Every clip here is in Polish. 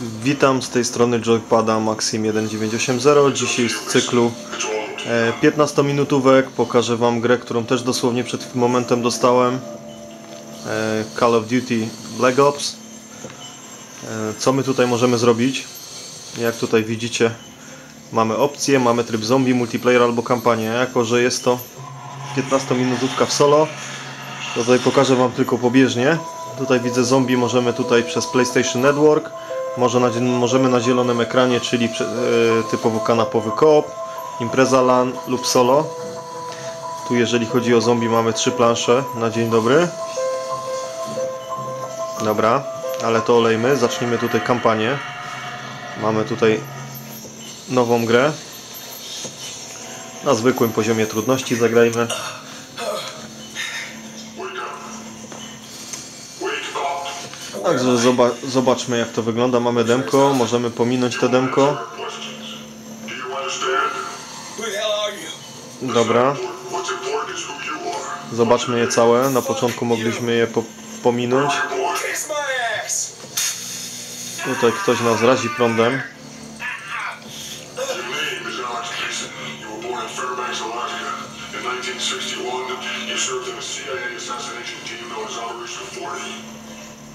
Witam z tej strony Joypada Maxim 1980. Dzisiaj z cyklu e, 15-minutówek pokażę Wam grę, którą też dosłownie przed momentem dostałem. E, Call of Duty Black Ops. E, Co my tutaj możemy zrobić? Jak tutaj widzicie, mamy opcje, mamy tryb zombie, multiplayer albo kampanię. Jako, że jest to 15-minutówka w solo, to tutaj pokażę Wam tylko pobieżnie. Tutaj widzę zombie, możemy tutaj przez PlayStation Network, może na, możemy na zielonym ekranie, czyli e, typowo kanapowy koop, impreza LAN lub solo. Tu jeżeli chodzi o zombie mamy trzy plansze na dzień dobry. Dobra, ale to olejmy. Zacznijmy tutaj kampanię. Mamy tutaj nową grę. Na zwykłym poziomie trudności zagrajmy. Także zoba zobaczmy jak to wygląda. Mamy demko, możemy pominąć to demko. Dobra. Zobaczmy je całe. Na początku mogliśmy je po pominąć. Tutaj ktoś nas razi prądem.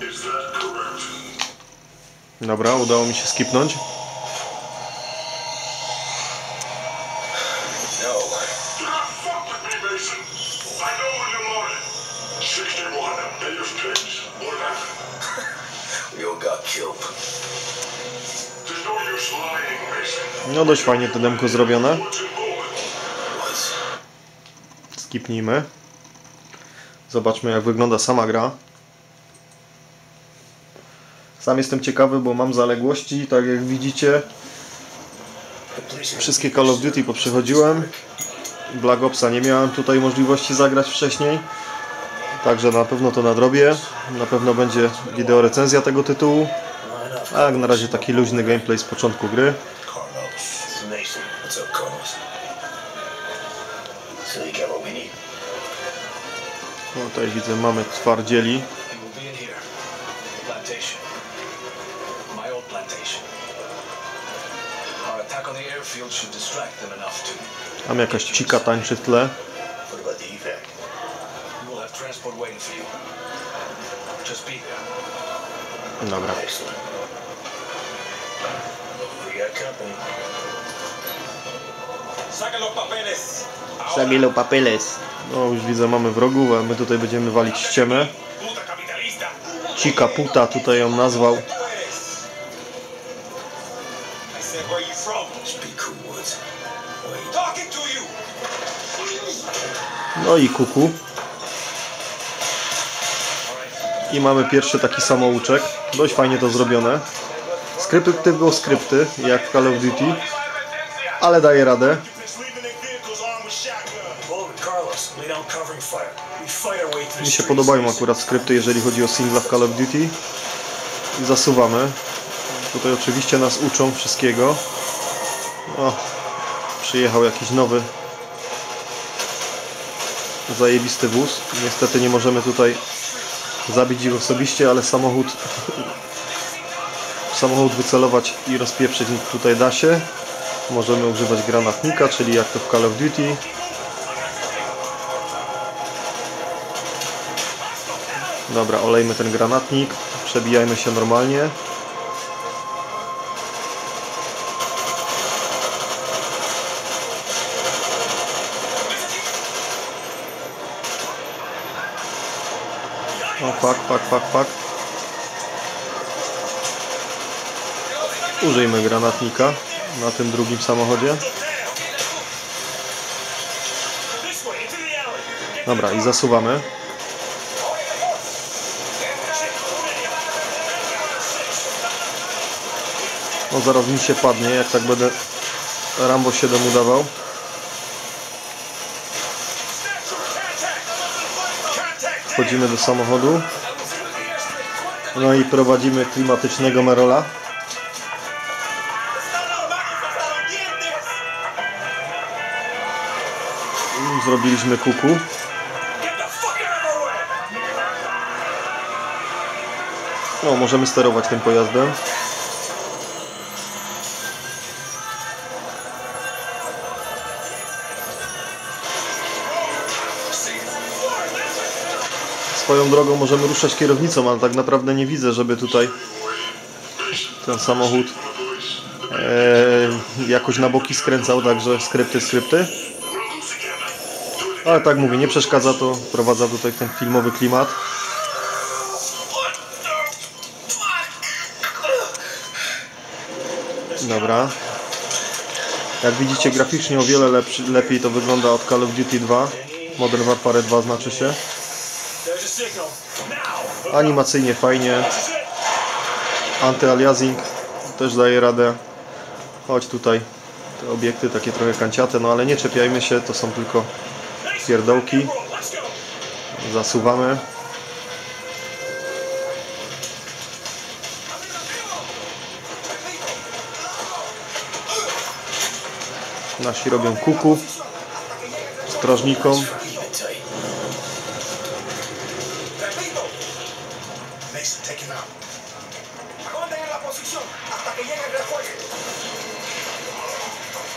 You served in a CIA assassination team known as Operation 40. Is that correct? Dobra, udało mi się skipnąć. No. Do not fuck with me, Mason. I know where you wanted. 61 Bay of Pigs. What happened? We all got killed. There's use lying, Mason. Dość fajnie to demko zrobione. Skipnijmy. Zobaczmy jak wygląda sama gra. Sam jestem ciekawy, bo mam zaległości, tak jak widzicie. Wszystkie Call of Duty poprzechodziłem. Black Opsa nie miałem tutaj możliwości zagrać wcześniej. Także na pewno to nadrobię. Na pewno będzie wideo recenzja tego tytułu. A jak na razie taki luźny gameplay z początku gry. No, tutaj widzę mamy twardzieli. Tam jakaś cika tańczy w tle. What about the evac? We'll have transport waiting for you. Just be there. Dobra. Excellent. We got company. Saca los papeles. No już widzę mamy wrogów, a my tutaj będziemy walić ściemę. Cika puta tutaj ją nazwał. No i kuku. I mamy pierwszy taki samouczek. Dość fajnie to zrobione. Skrypty było skrypty, jak w Call of Duty, ale daje radę. Mi się podobają akurat skrypty, jeżeli chodzi o singla w Call of Duty. I zasuwamy. Tutaj oczywiście nas uczą wszystkiego. O, przyjechał jakiś nowy zajebisty wóz. Niestety nie możemy tutaj zabić ich osobiście, ale samochód samochód wycelować i rozpieprzyć tutaj da się. Możemy używać granatnika, czyli jak to w Call of Duty. Dobra, olejmy ten granatnik, przebijajmy się normalnie. Fuck, fuck, fuck, fuck. Użyjmy granatnika na tym drugim samochodzie. Dobra, i zasuwamy. No zaraz mi się padnie, jak tak będę Rambo 7 udawał. Wchodzimy do samochodu. No i prowadzimy klimatycznego Merola. Zrobiliśmy kuku. No, możemy sterować tym pojazdem. Swoją drogą możemy ruszać kierownicą, ale tak naprawdę nie widzę, żeby tutaj ten samochód e, jakoś na boki skręcał, także skrypty, skrypty. Ale tak mówię, nie przeszkadza to, wprowadza tutaj ten filmowy klimat. Dobra. Jak widzicie graficznie o wiele lepszy, lepiej to wygląda od Call of Duty 2. Modern Warfare 2 znaczy się. Animacyjnie fajnie. Anty-aliasing też daje radę. Chodź tutaj. Te obiekty takie trochę kanciate, no ale nie czepiajmy się, to są tylko pierdołki. Zasuwamy. Nasi robią kuku strażnikom.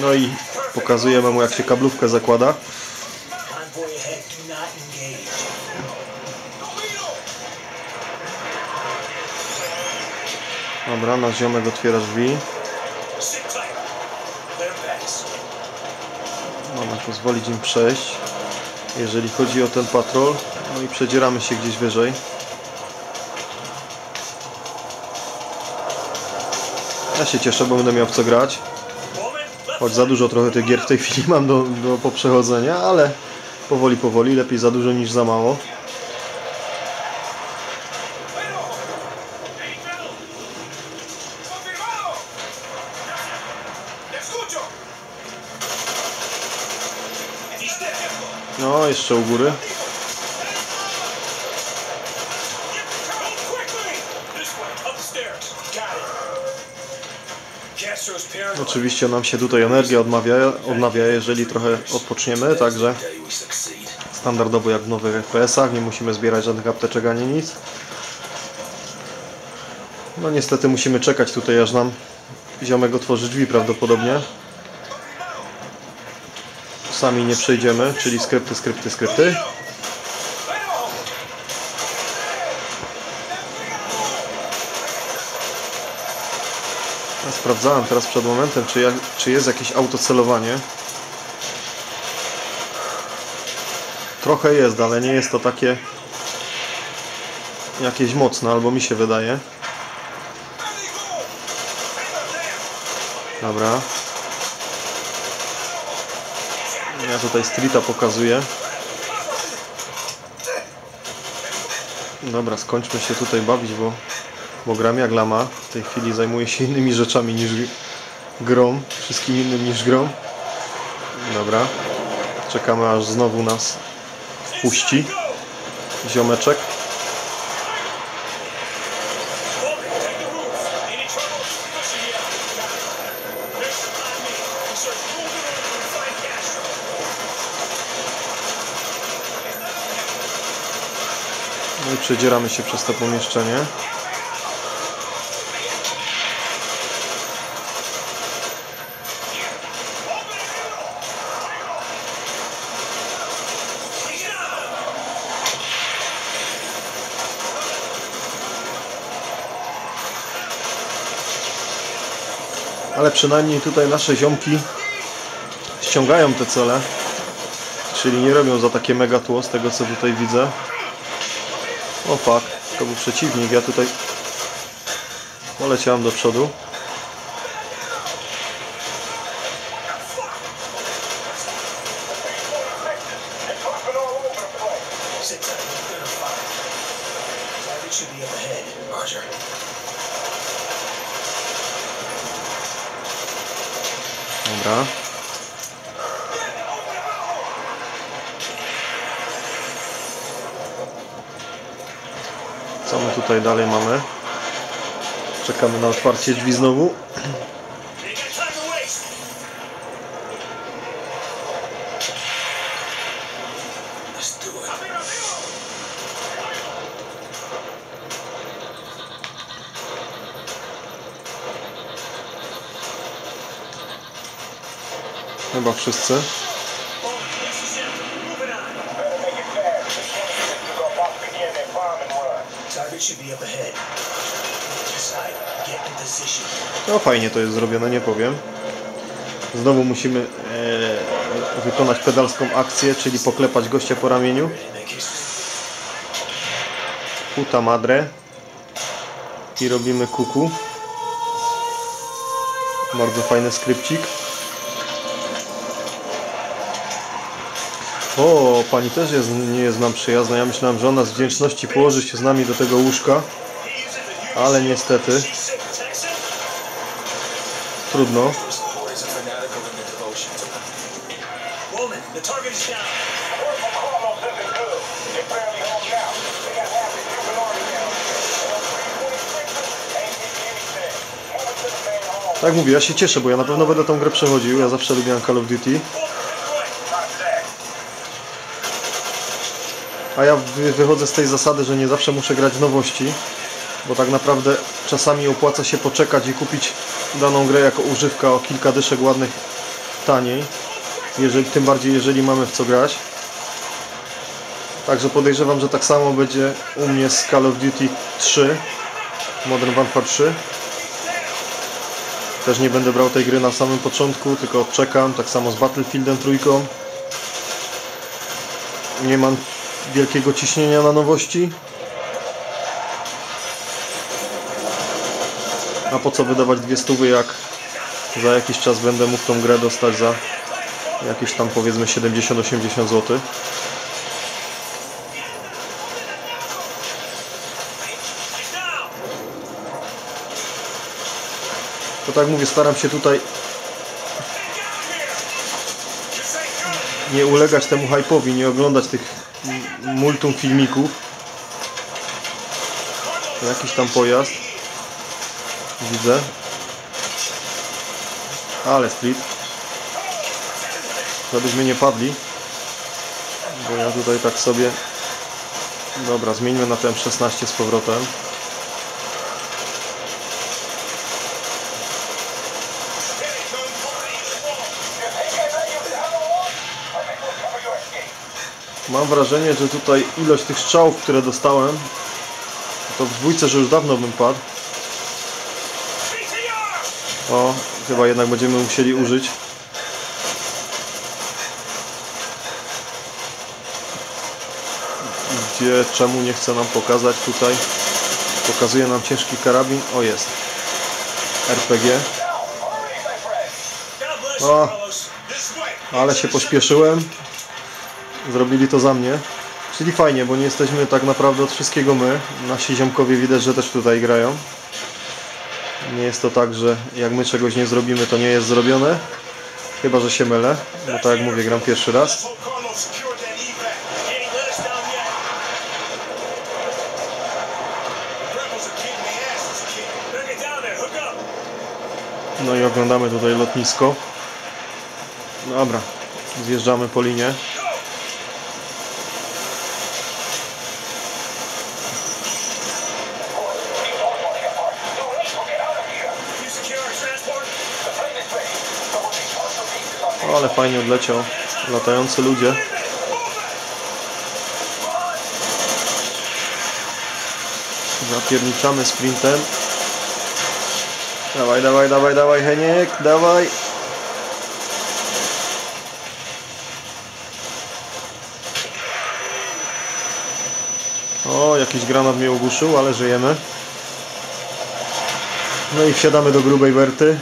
No i pokazujemy mu jak się kablówkę zakłada. Dobra, nasz ziomek otwiera drzwi. Mamy pozwolić im przejść. Jeżeli chodzi o ten patrol, no i przedzieramy się gdzieś wyżej. Ja się cieszę, bo będę miał w co grać. Choć za dużo trochę tych gier w tej chwili mam do, do poprzechodzenia, ale powoli, powoli, lepiej za dużo niż za mało. No, jeszcze u góry. Oczywiście nam się tutaj energia odmawia, odnawia, jeżeli trochę odpoczniemy, także standardowo jak w nowych FPS-ach, nie musimy zbierać żadnych apteczek ani nic. No niestety musimy czekać tutaj, aż nam ziomek otworzy drzwi prawdopodobnie. Sami nie przejdziemy, czyli skrypty, skrypty, skrypty. Sprawdzałem teraz przed momentem, czy, czy jest jakieś autocelowanie. Trochę jest, ale nie jest to takie jakieś mocne, albo mi się wydaje. Dobra. Ja tutaj streeta pokazuję. Dobra, skończmy się tutaj bawić, bo, bo gram jak lama. W tej chwili zajmuję się innymi rzeczami niż grą. Wszystkim innym niż grą. Dobra. Czekamy aż znowu nas wpuści. Ziomeczek. No i przedzieramy się przez to pomieszczenie. Ale przynajmniej tutaj nasze ziomki ściągają te cele. Czyli nie robią za takie mega tło z tego co tutaj widzę. O fuck, to był przeciwnik, ja tutaj poleciałem do przodu. Roger. Dobra. Co my tutaj dalej mamy? Czekamy na otwarcie drzwi znowu. In position. No fajnie to jest zrobione, nie powiem. Znowu musimy e, wykonać pedalską akcję, czyli poklepać gościa po ramieniu. Puta madre. I robimy kuku. Bardzo fajny skrypcik. O, pani też jest, nie jest nam przyjazna. Ja myślałem, że ona z wdzięczności położy się z nami do tego łóżka, ale niestety trudno. Tak mówię, ja się cieszę, bo ja na pewno będę tą grę przechodził. Ja zawsze lubiłem Call of Duty. Roger that. A ja wy- wychodzę z tej zasady, że nie zawsze muszę grać nowości, bo tak naprawdę czasami opłaca się poczekać i kupić daną grę jako używka o kilka dyszek ładnych taniej, jeżeli, tym bardziej jeżeli mamy w co grać. Także podejrzewam, że tak samo będzie u mnie z Call of Duty 3, Modern Warfare 3. Też nie będę brał tej gry na samym początku, tylko odczekam, tak samo z Battlefieldem trójką. Nie mam wielkiego ciśnienia na nowości. A po co wydawać dwie stówy, jak za jakiś czas będę mógł tą grę dostać za jakieś tam powiedzmy 70-80 zł. To tak mówię, staram się tutaj nie ulegać temu hype'owi, nie oglądać tych multum filmików. Jakiś tam pojazd. Widzę. Ale street. Żebyśmy nie padli. Bo ja tutaj tak sobie... Dobra, zmieńmy na ten 16 z powrotem. Mam wrażenie, że tutaj ilość tych strzałów, które dostałem, to w dwójce, że już dawno bym padł. O, chyba jednak będziemy musieli użyć. Gdzie, czemu nie chce nam pokazać tutaj? Pokazuje nam ciężki karabin. O, jest. RPG. O. Ale się pośpieszyłem. Zrobili to za mnie. Czyli fajnie, bo nie jesteśmy tak naprawdę od wszystkiego my. Nasi ziomkowie widać, że też tutaj grają. Nie jest to tak, że jak my czegoś nie zrobimy, to nie jest zrobione. Chyba, że się mylę, bo tak jak mówię, gram pierwszy raz. No i oglądamy tutaj lotnisko. Dobra, zjeżdżamy po linie. Ale fajnie odleciał. Latający ludzie. Zapierniczamy sprintem. Dawaj, dawaj, dawaj, dawaj, Heniek, dawaj. O, jakiś granat mnie ogłuszył, ale żyjemy. No i wsiadamy do grubej Berty.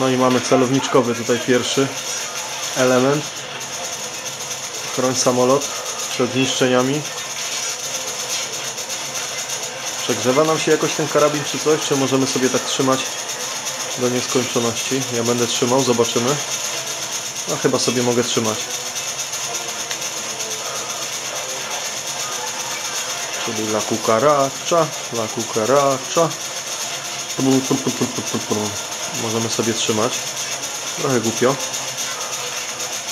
No i mamy celowniczkowy tutaj pierwszy element. Chroń samolot przed zniszczeniami. Przegrzewa nam się jakoś ten karabin czy coś, czy możemy sobie tak trzymać do nieskończoności? Ja będę trzymał, zobaczymy. No chyba sobie mogę trzymać. Czyli la cucaracha, la cucaracha. Możemy sobie trzymać. Trochę głupio.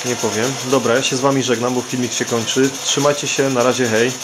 Nie powiem. Dobra, ja się z Wami żegnam, bo filmik się kończy. Trzymajcie się, na razie hej.